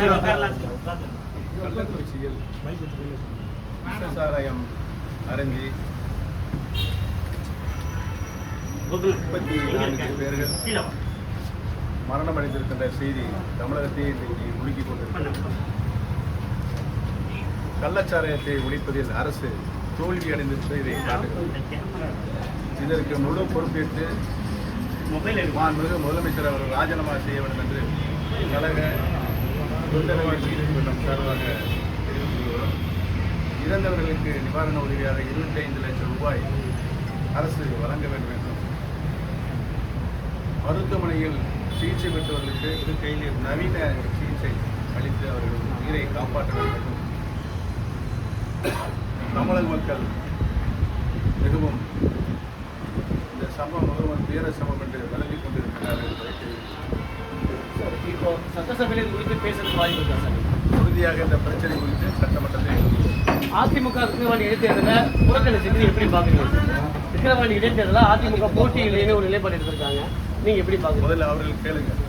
செய்வாங்க கள்ளக்குறிச்சியில் விஷசாராயம் அருந்தி முப்பத்தி நான்கு பேர்கள் மரணமடைந்திருக்கின்ற செய்தி தமிழகத்தை இன்றைக்கு முழுக்கிக் கொண்டிருக்கிறது. கள்ளச்சாராயத்தை ஒழிப்பதில் அரசு தோல்வி அடைந்திருப்பதை இதை காட்டுகிறது. இதற்கு முழு பொறுப்பேற்று மாண்புமிகு முதலமைச்சர் அவர்கள் ராஜினாமா செய்ய வேண்டும் என்று கழக தொண்டர்கள் நீதிமன்றம் சார்பாக தெரிவித்துள்ளோம் இறந்தவர்களுக்கு நிவாரண உதவியாக இருபத்தி ஐந்து லட்சம் ரூபாய் அரசு வழங்க வேண்டும் என்றும் மருத்துவமனையில் சிகிச்சை பெற்றவர்களுக்கு நவீன சிகிச்சை அளித்து அவர்கள் உயிரை காப்பாற்ற வேண்டும் என்றும் தமிழக மக்கள் மிகவும் இந்த சம்பவம் மிகவும் துயர சம்பவம் என்று விளங்கிக் கொண்டு சட்டசபையில் இது குறித்து பேசுறதுக்கு வாய்ப்பு இருக்கா சார்? உறுதியாக இந்த பிரச்சனை குறித்து சட்டமன்றத்தில் அதிமுக விக்கிரவாணி இடைத்தேர்தலில் புறக்கணி செஞ்சு எப்படி பார்க்குறீங்க? விக்கிரவாணி இடைத்தேர்தலில் அதிமுக போட்டி இல்லைன்னு ஒரு நிலைப்பாடு எடுத்திருக்காங்க. நீங்கள் எப்படி பார்க்குறீங்க? முதல்ல அவர்கள் கேளுங்க.